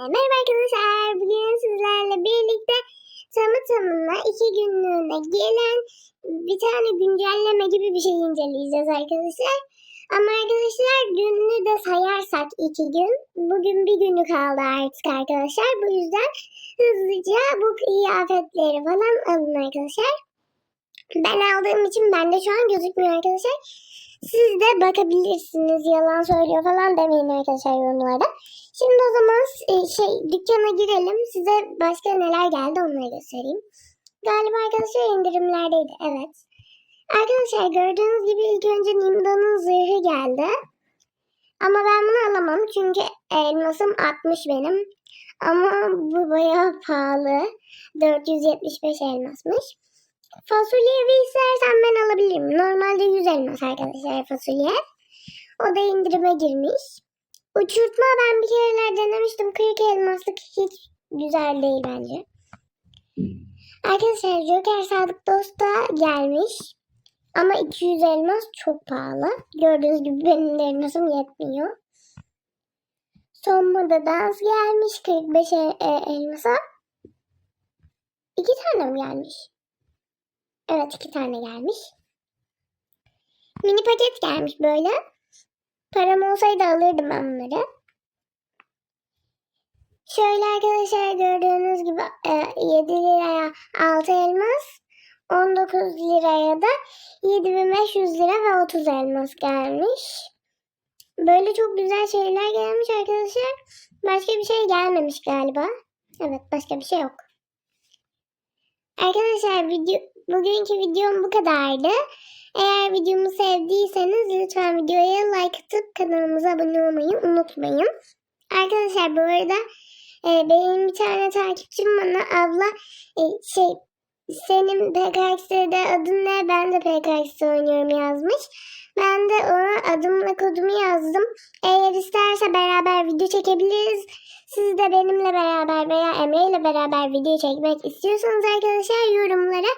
Merhaba arkadaşlar. Bugün sizlerle birlikte tamı tamına iki günlüğüne gelen bir tane güncelleme gibi bir şey inceleyeceğiz arkadaşlar. Ama arkadaşlar gününü de sayarsak iki gün. Bugün bir günü kaldı artık arkadaşlar. Bu yüzden hızlıca bu kıyafetleri falan alın arkadaşlar. Ben aldığım için bende şu an gözükmüyor arkadaşlar. Siz de bakabilirsiniz. Yalan söylüyor falan demeyin arkadaşlar yorumlarda. Şimdi o zaman e, şey dükkana girelim. Size başka neler geldi onları göstereyim. Galiba arkadaşlar indirimlerdeydi. Evet. Arkadaşlar gördüğünüz gibi ilk önce Nimda'nın zırhı geldi. Ama ben bunu alamam çünkü elmasım 60 benim. Ama bu bayağı pahalı. 475 elmasmış. Fasulyeyi istersen ben alabilirim. Normalde 100 elmas arkadaşlar fasulye. O da indirime girmiş. Uçurtma ben bir kereler denemiştim. 40 elmaslık hiç güzel değil bence. Arkadaşlar Joker Sadık Dost da gelmiş. Ama 200 elmas çok pahalı. Gördüğünüz gibi benim de elmasım yetmiyor. Son moda dans gelmiş 45 el- e- elmasa. İki tane mi gelmiş? Evet iki tane gelmiş. Mini paket gelmiş böyle. Param olsaydı alırdım ben bunları. Şöyle arkadaşlar gördüğünüz gibi e, 7 liraya 6 elmas, 19 liraya da 7500 lira ve 30 elmas gelmiş. Böyle çok güzel şeyler gelmiş arkadaşlar. Başka bir şey gelmemiş galiba. Evet başka bir şey yok. Arkadaşlar video, bugünkü videom bu kadardı. Eğer videomu sevdiyseniz lütfen videoya like atıp kanalımıza abone olmayı unutmayın. Arkadaşlar bu arada e, benim bir tane takipçim bana abla e, şey senin PKX'de adın ne? Ben de PKX oynuyorum yazmış. Ben de ona adımla kodumu yazdım. Eğer isterse beraber video çekebiliriz. Siz de benimle beraber veya Emre ile beraber video çekmek istiyorsanız arkadaşlar yorumlara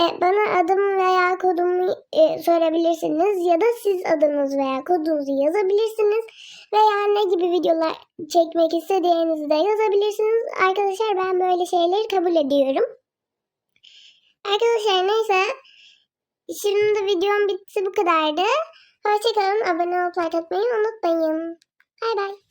e, bana adım veya kodumu e, sorabilirsiniz. Ya da siz adınız veya kodunuzu yazabilirsiniz. Veya ne gibi videolar çekmek istediğinizi de yazabilirsiniz. Arkadaşlar ben böyle şeyleri kabul ediyorum. Arkadaşlar neyse. Şimdi videom bitti bu kadardı. Hoşçakalın. Abone olup like atmayı unutmayın. Bay bay.